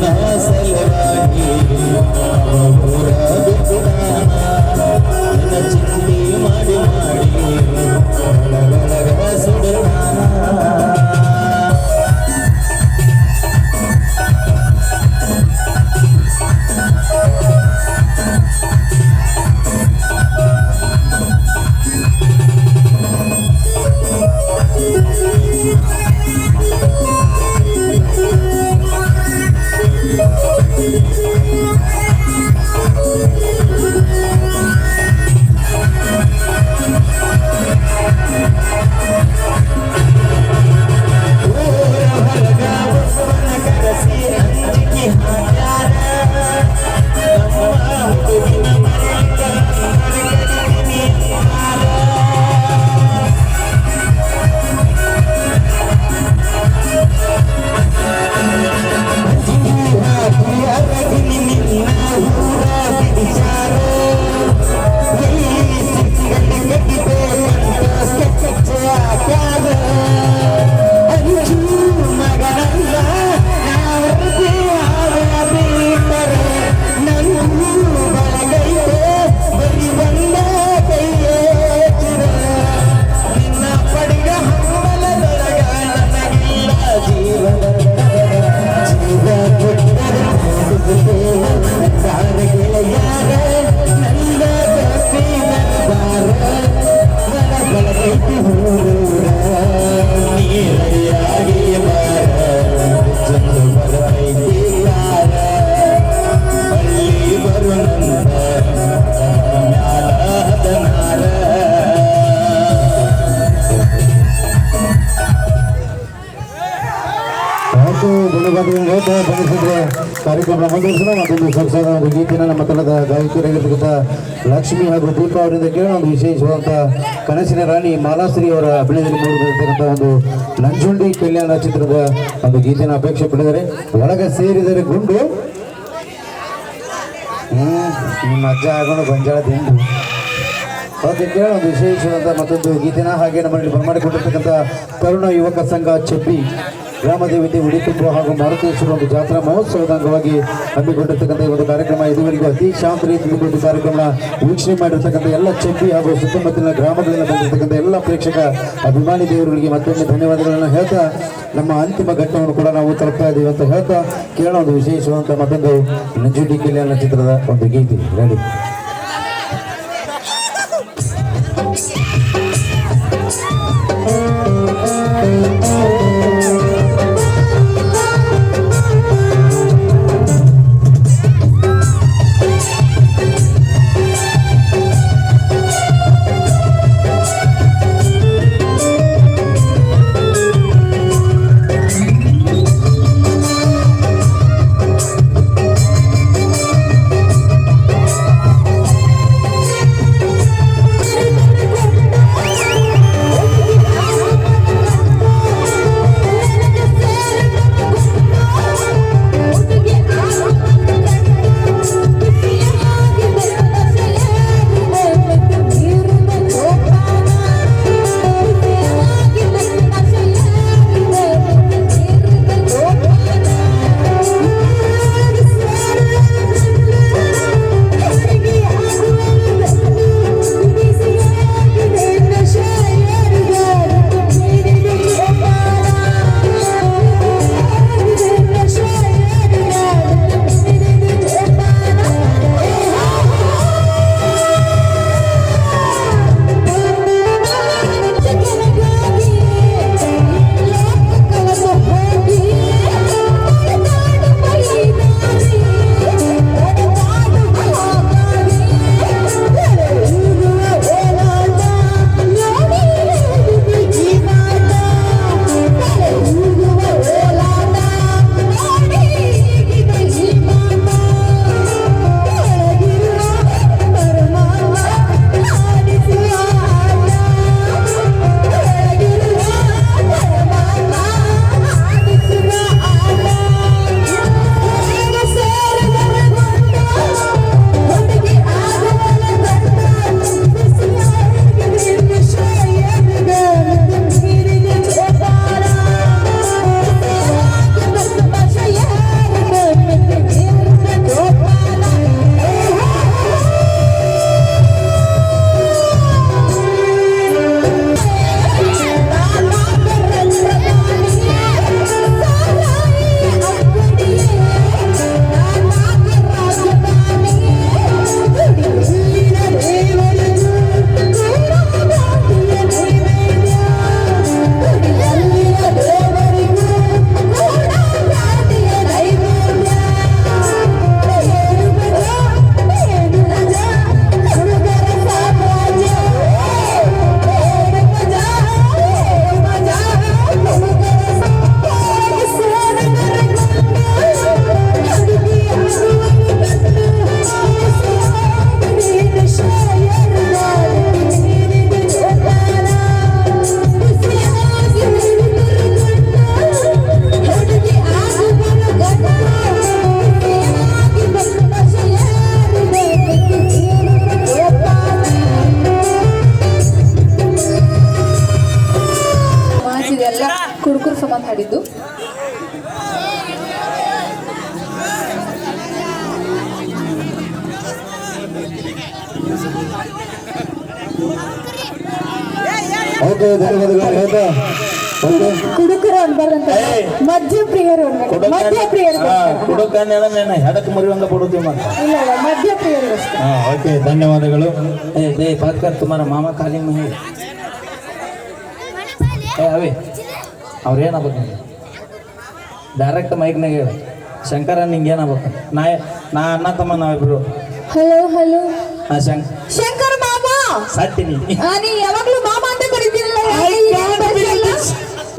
那山。ಕಾರ್ಯಕ್ರಮ ಮತ್ತೊಂದು ಸೊಗಸಾದ ಒಂದು ಗೀತೆನ ನಮ್ಮ ತಂಡದ ಗಾಯಕಿಯರಾಗಿರ್ತಕ್ಕಂಥ ಲಕ್ಷ್ಮಿ ಹಾಗೂ ದೀಪ ಅವರಿಂದ ಕೇಳಿ ಒಂದು ವಿಶೇಷವಾದಂಥ ಕನಸಿನ ರಾಣಿ ಮಾಲಾಶ್ರೀ ಅವರ ಅಭಿನಯದಲ್ಲಿ ಒಂದು ನಂಜುಂಡಿ ಕಲ್ಯಾಣ ಚಿತ್ರದ ಒಂದು ಗೀತೆನ ಅಪೇಕ್ಷೆ ಪಡೆದರೆ ಒಳಗೆ ಸೇರಿದರೆ ಗುಂಡು. ನಿಮ್ಮ ಅಜ್ಜ ಆಗೋಣ ಗೊಂಜಾಳ ದಿಂಡು ಅದಕ್ಕೆ ಒಂದು ವಿಶೇಷವಾದ ಮತ್ತೊಂದು ಗೀತೆನ ಹಾಗೆ ನಮ್ಮಲ್ಲಿ ಬರಮಾಡಿಕೊಂಡಿರ್ತಕ್ಕಂಥ ತರುಣ ಯುವಕ ಸಂಘ ಚೆಬ್ಬಿ. ಗ್ರಾಮದೇವತೆ ಉಡಿತುಂಬು ಹಾಗೂ ಮಾರುತೇಶ್ವರ ಒಂದು ಜಾತ್ರಾ ಮಹೋತ್ಸವದ ಅಂಗವಾಗಿ ಹಮ್ಮಿಕೊಂಡಿರ್ತಕ್ಕಂಥ ಒಂದು ಕಾರ್ಯಕ್ರಮ. ಇದುವರೆಗೂ ಅತಿ ಶಾಂತ ರೀತಿಯಲ್ಲಿ ಕಾರ್ಯಕ್ರಮ ವೀಕ್ಷಣೆ ಮಾಡಿರ್ತಕ್ಕಂಥ ಎಲ್ಲ ಚಂಪಿ ಹಾಗೂ ಸುತ್ತಮುತ್ತಲಿನ ಗ್ರಾಮಗಳಿಂದ ಬಂದಿರತಕ್ಕಂಥ ಎಲ್ಲ ಪ್ರೇಕ್ಷಕ ಅಭಿಮಾನಿ ದೇವರುಗಳಿಗೆ ಮತ್ತೊಮ್ಮೆ ಧನ್ಯವಾದಗಳನ್ನು ಹೇಳ್ತಾ, ನಮ್ಮ ಅಂತಿಮ ಘಟ್ಟವನ್ನು ಕೂಡ ನಾವು ತಲುಪ್ತಾ ಇದ್ದೀವಿ ಅಂತ ಹೇಳ್ತಾ ಕೇಳೋ ಒಂದು ವಿಶೇಷವಾದಂಥ ಮತ್ತೊಂದು ನಂಜುಡಿ ಕಲ್ಯಾಣ ಚಿತ್ರದ ಒಂದು ಗೀತೆ. ರೆಡಿ. ಕುಡುಕರು ಪ್ರಿಯರು ಪ್ರಿಯರು ಮುರಿವಂಗ ಇಲ್ಲ ಓಕೆ ಧನ್ಯವಾದಗಳು. ಏ ತುಮಾರ ಮಾಮ ಕಾಲಿ ಮಹಿ ಏ ಅವೇ ಅವ್ರೇನಾಗ್ಬೇಕು ಡೈರೆಕ್ಟ್ ಮೈಕ್ನಾಗ ಹೇಳು. ಶಂಕರ ನಿಂಗೇನಾಗ್ಬೇಕು ನಾ ನಾ ಅಣ್ಣ ತಮ್ಮ ನಾವಿಬ್ರು. ಹಲೋ ಹಲೋ ಶಂಕ್ ಶಂಕರ್ ಮಾಮ! ಸತ್ತೀನಿ ಆ, ನೀ ಯಾವಾಗ್ಲೂ ಮಾಮ ಅಂತ ಕರಿತೀರಲ್ಲ ಯಾಕೆ ಈಗೇನ್ special?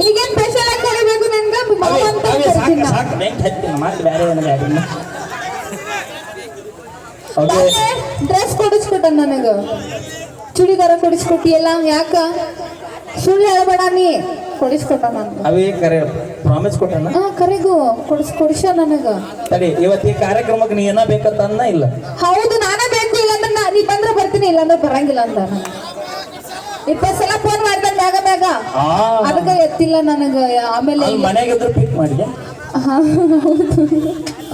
ಈಗೇನ್ ಸ್ಪೆಷಲ್ ಆಗಿ ಕರಿಬೇಕು ನನ್ಗ? ಮಾಮ ಅವೇ ಅಂತ ಅವೇ ಸಾಕು ಕರಿತೀನಿ? ಸಾಕು ಬೆಂಕಿ ಹತ್ತೀನಿ ಮತ್ತೆ ಬೇರೆ ಏನು ಬ್ಯಾಡಿಲ್ಲ ಓಕೆ ಡ್ರೆಸ್ ಕೊಡಿಸ್ಕೊಟ್ಟ ನನಗ. ಚೂಡಿದಾರ ಕೊಡಿಸ್ಕೊಟ್ಟಿಯಲ್ಲ ಯಾಕ? ಸುಳ್ಳು ಹೇಳ್ಬೇಡ ನೀ. ಕೊಡಿಸ್ಕೊಟ್ಟ ನನಗ ಅವೇ ಕರೆ ಪ್ರಾಮಿಸ್ ಕೊಟ್ಟನ? ಹಾ ಕರೆಗು. ಕೊಡಿಸ್ ಕೊಡಿಸ ನನಗ. ತಡಿ ಇವತ್ತು ಈ ಕಾರ್ಯಕ್ರಮಕ್ಕೆ ನೀ ಏನ ಬೇಕಂತ ಅನ್ನ ಇಲ್ಲ? ಹೌದು ನಾನೇ ಬೇಕು ಇಲ್ಲಂದ್ರೆ ನಾ ನೀ ಬಂದ್ರೆ ಬರ್ತೀನಿ ಇಲ್ಲಾಂದ್ರೆ ಬರಂಗಿಲ್ಲ ಅಂತ ಇಪ್ಪತ್ತು ಸಲ ಫೋನ್ ಮಾಡ್ತಾನೆ ಮ್ಯಾಗ ಮ್ಯಾಗ ಅದಕ್ಕೆ ಎತ್ತಿಲ್ಲ ನನಗ ಆಮೇಲೆ ಅಲ್ಲಿ ಮನೆಗಿದ್ರು ಪಿಕ್ ಮಾಡಿದೆ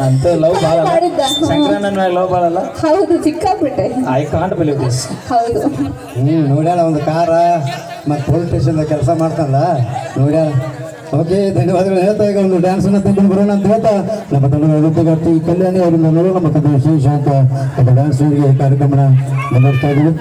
ಅಂತ ಲವ್ ಭಾಳ ಮ್ಯಾಗ ಲವ್ ಭಾಳಲ್ಲ ಹೌದು ಸಿಕ್ಕಾಬಿಟ್ಟೆ ಐ ಕಾಂಟ್ ಬಿಲೀವ್ ದಿಸ್ ಹೌದು. ನೋಡ್ಯಾಳ ಒಂದು ಕಾರ. ಮತ್ತು ಪೊಲೀಸ್ ಸ್ಟೇಷನ್ದಾಗ ಕೆಲಸ ಮಾಡ್ತಾನಲ್ಲ? ನೋಡಿ ಓಕೆ, ಧನ್ಯವಾದಗಳು. ಹೇಳ್ತಾ ಈಗ ಒಂದು ಡ್ಯಾನ್ಸನ್ನು ತಗೊಂಡು ಬರೋಣ ಅಂತ ಹೇಳ್ತಾ. ನಮ್ಮ ತಂಡದ ನೃತ್ಯಗಾರ್ತಿ ಕಲ್ಯಾಣಿ ಅವರಿಂದ ನೋಡೋಣ, ಮತ್ತು ಅಂತ ಡ್ಯಾನ್ಸ್ ಕಾರ್ಯಕ್ರಮನ ಮುಂದುವರಿಸ್ತಾ ಇದ್ದೀವಿ.